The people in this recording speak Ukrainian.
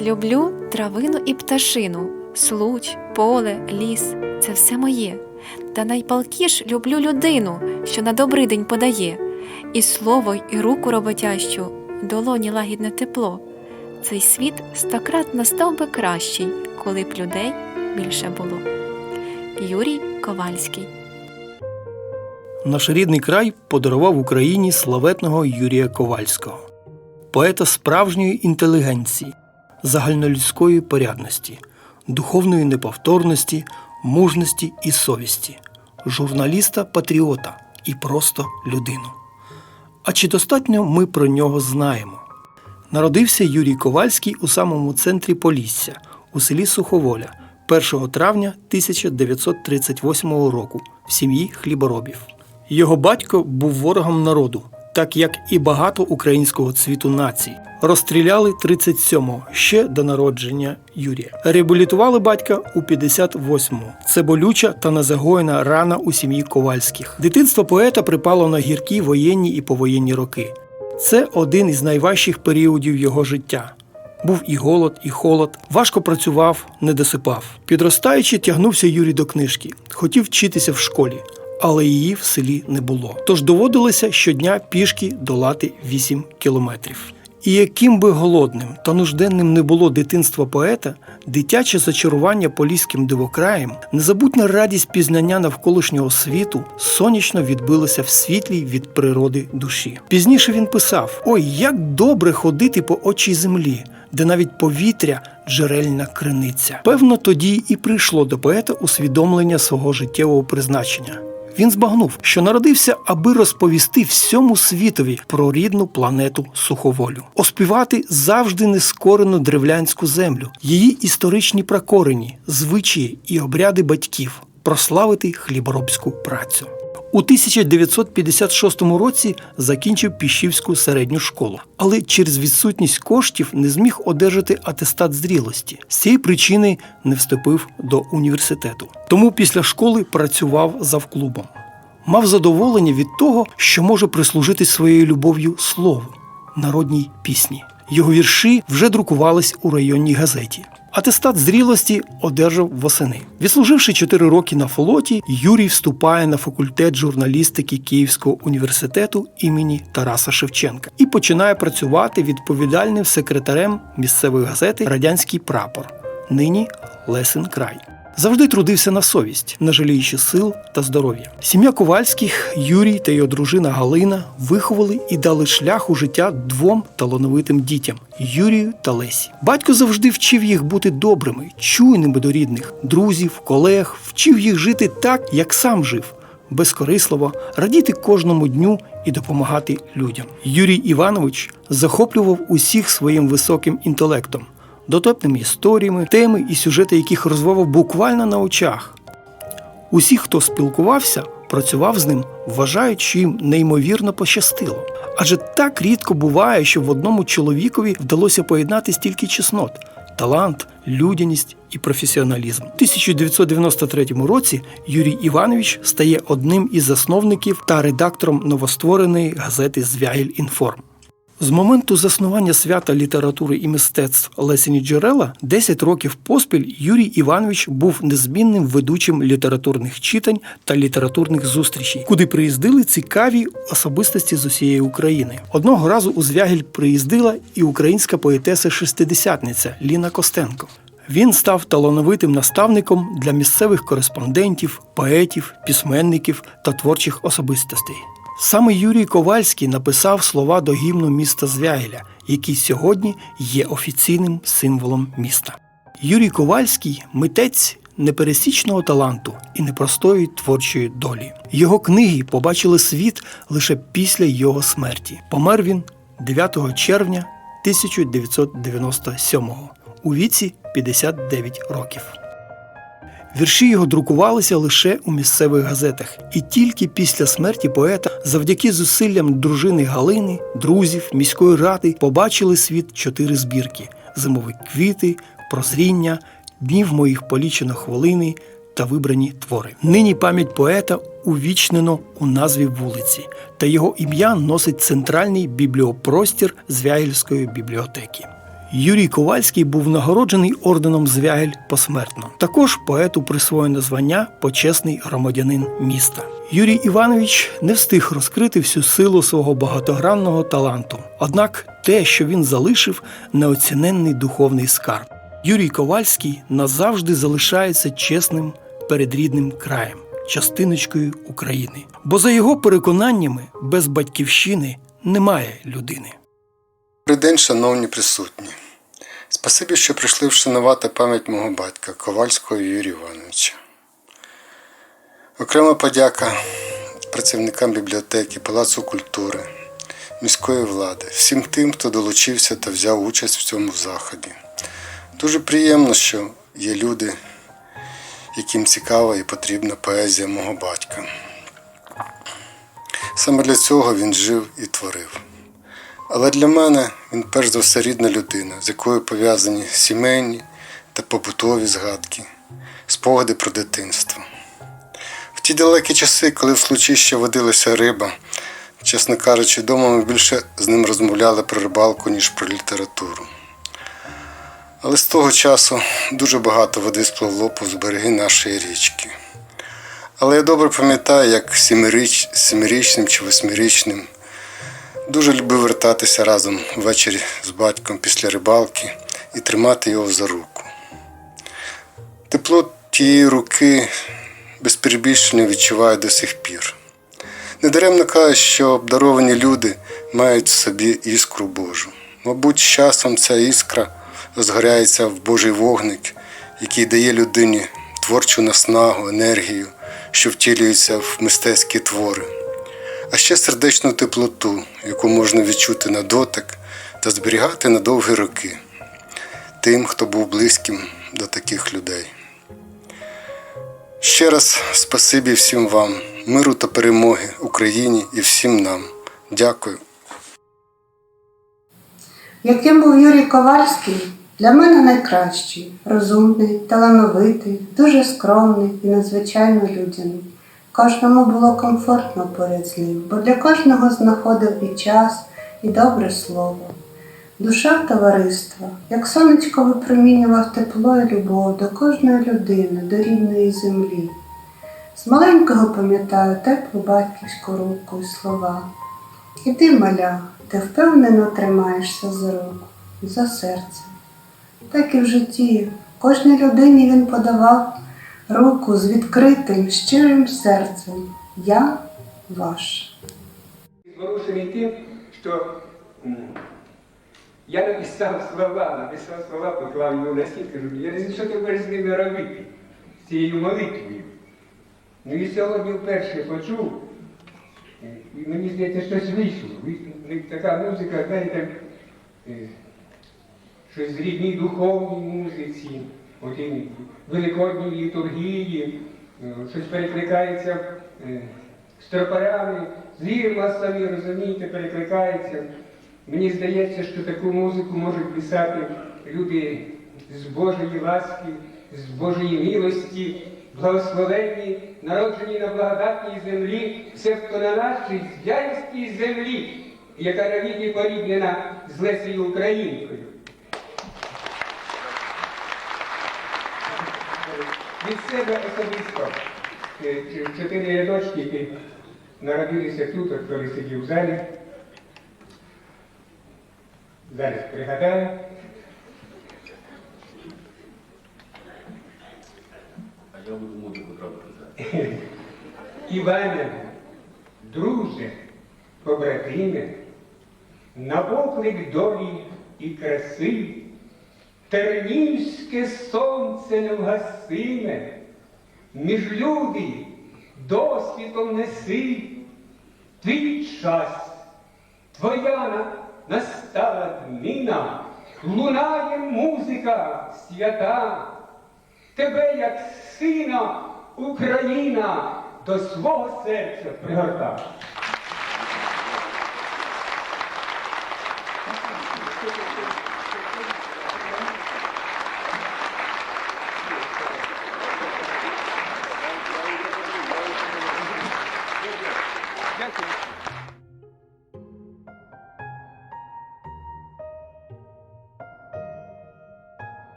Люблю травину і пташину, случ, поле, ліс це все моє. Та найпалкіш люблю людину, що на добрий день подає, і слово, і руку роботящу, долоні лагідне тепло. Цей світ стократ настав би кращий, коли б людей більше було. Юрій Ковальський Наш рідний край подарував Україні славетного Юрія Ковальського, поета справжньої інтелігенції, загальнолюдської порядності, духовної неповторності, мужності і совісті, журналіста патріота і просто людину. А чи достатньо ми про нього знаємо? Народився Юрій Ковальський у самому центрі Полісся, у селі Суховоля, 1 травня 1938 року в сім'ї хліборобів. Його батько був ворогом народу, так як і багато українського цвіту націй. Розстріляли 37-го, ще до народження Юрія. Реабілітували батька у 58-му. Це болюча та незагоєна рана у сім'ї Ковальських. Дитинство поета припало на гіркі воєнні і повоєнні роки. Це один із найважчих періодів його життя. Був і голод, і холод, важко працював, не досипав. Підростаючи, тягнувся Юрій до книжки, хотів вчитися в школі, але її в селі не було. Тож доводилося щодня пішки долати 8 кілометрів. І яким би голодним та нужденним не було дитинство поета, дитяче зачарування поліським дивокраєм, незабутня радість пізнання навколишнього світу сонячно відбилася в світлій від природи душі. Пізніше він писав: Ой, як добре ходити по очій землі, де навіть повітря джерельна криниця. Певно, тоді і прийшло до поета усвідомлення свого життєвого призначення. Він збагнув, що народився, аби розповісти всьому світові про рідну планету суховолю, оспівати завжди нескорену древлянську землю, її історичні прокорені, звичаї і обряди батьків, прославити хліборобську працю. У 1956 році закінчив Піщівську середню школу, але через відсутність коштів не зміг одержати атестат зрілості. З цієї причини не вступив до університету. Тому після школи працював завклубом. Мав задоволення від того, що може прислужити своєю любов'ю слову, народній пісні. Його вірші вже друкувались у районній газеті. Атестат зрілості одержав восени. Відслуживши 4 роки на флоті, Юрій вступає на факультет журналістики Київського університету імені Тараса Шевченка і починає працювати відповідальним секретарем місцевої газети Радянський прапор, нині Лесен край. Завжди трудився на совість, не жаліючи сил та здоров'я. Сім'я Ковальських, Юрій та його дружина Галина виховали і дали шлях у життя двом талановитим дітям Юрію та Лесі. Батько завжди вчив їх бути добрими, чуйними до рідних, друзів, колег, вчив їх жити так, як сам жив. Безкорисливо радіти кожному дню і допомагати людям. Юрій Іванович захоплював усіх своїм високим інтелектом, дотепними історіями, теми і сюжети яких розвивав буквально на очах. Усі, хто спілкувався, працював з ним, вважають, що їм неймовірно пощастило. Адже так рідко буває, що в одному чоловікові вдалося поєднати стільки чеснот талант, людяність і професіоналізм. У 1993 році Юрій Іванович стає одним із засновників та редактором новоствореної газети Звягіль Інформ. З моменту заснування свята літератури і мистецтв Лесені Джерела 10 років поспіль Юрій Іванович був незмінним ведучим літературних читань та літературних зустрічей, куди приїздили цікаві особистості з усієї України. Одного разу у Звягіль приїздила і українська поетеса шестидесятниця Ліна Костенко. Він став талановитим наставником для місцевих кореспондентів, поетів, письменників та творчих особистостей. Саме Юрій Ковальський написав слова до гімну міста Звягеля, який сьогодні є офіційним символом міста. Юрій Ковальський митець непересічного таланту і непростої творчої долі. Його книги побачили світ лише після його смерті. Помер він 9 червня 1997 у віці 59 років. Вірші його друкувалися лише у місцевих газетах, і тільки після смерті поета, завдяки зусиллям дружини Галини, друзів, міської ради, побачили світ чотири збірки: зимові квіти, прозріння, днів моїх полічено хвилини та вибрані твори. Нині пам'ять поета увічнено у назві вулиці, та його ім'я носить центральний бібліопростір Звягільської бібліотеки. Юрій Ковальський був нагороджений орденом Звягель посмертно. Також поету присвоєно звання почесний громадянин міста. Юрій Іванович не встиг розкрити всю силу свого багатогранного таланту. Однак те, що він залишив, неоціненний духовний скарб. Юрій Ковальський назавжди залишається чесним перед рідним краєм, частиночкою України. Бо за його переконаннями, без батьківщини немає людини. Добрий день, шановні присутні. Спасибі, що прийшли вшанувати пам'ять мого батька Ковальського Юрія Івановича. Окрема подяка працівникам бібліотеки, Палацу культури, міської влади, всім тим, хто долучився та взяв участь в цьому заході. Дуже приємно, що є люди, яким цікава і потрібна поезія мого батька. Саме для цього він жив і творив. Але для мене він перш за все рідна людина, з якою пов'язані сімейні та побутові згадки, спогади про дитинство. В ті далекі часи, коли в случі ще водилася риба, чесно кажучи, вдома ми більше з ним розмовляли про рибалку, ніж про літературу. Але з того часу дуже багато води спливло повз береги нашої річки. Але я добре пам'ятаю, як сімиріч, семирічним чи восьмирічним Дуже любив вертатися разом ввечері з батьком після рибалки і тримати його за руку. Тепло тієї руки без перебільшення відчуваю до сих пір. Недаремно кажуть, що обдаровані люди мають в собі іскру Божу. Мабуть, з часом ця іскра розгоряється в Божий вогник, який дає людині творчу наснагу, енергію, що втілюється в мистецькі твори а ще сердечну теплоту, яку можна відчути на дотик та зберігати на довгі роки тим, хто був близьким до таких людей. Ще раз спасибі всім вам, миру та перемоги Україні і всім нам. Дякую. Яким був Юрій Ковальський, для мене найкращий, розумний, талановитий, дуже скромний і надзвичайно людяний. Кожному було комфортно поряд з ним, бо для кожного знаходив і час, і добре слово. Душа товариства, як сонечко випромінював тепло і любов до кожної людини, до рідної землі. З маленького пам'ятаю теплу батьківську руку і слова. Іди, маля, ти впевнено тримаєшся за руку, за серце. Так і в житті кожній людині він подавав руку з відкритим, щирим серцем. Я ваш. Зворушений тим, що я написав слова, написав слова, поклав його на стіл, кажу, я не знаю, що будеш з ними робити, з цією молитвою. Ну і сьогодні вперше почув, і мені здається, щось вийшло. Ви- ви- Така музика, знаєте, е, щось в рідній духовній музиці, от і великодній літургії, е, щось перекликається е, з тропарями, з вірмасами, розумієте, перекликається. Мені здається, що таку музику можуть писати люди з Божої ласки, з Божої милості, благословенні, народжені на благодатній землі, себто на нашій зв'язькій землі, яка навіки поріднена з Лесею Українкою. Від себе особисто е, чотири рядочки, які народилися тут, от коли сидів в залі. Зараз пригадаю. А я буду музику писати. Іване, друже, побратиме, на поклик долі і краси, Тернівське сонце невгасиме, між люди досвідом неси твій час, твоя настала дміна, лунає музика свята, тебе, як сина, Україна, до свого серця пригорта. Thank you.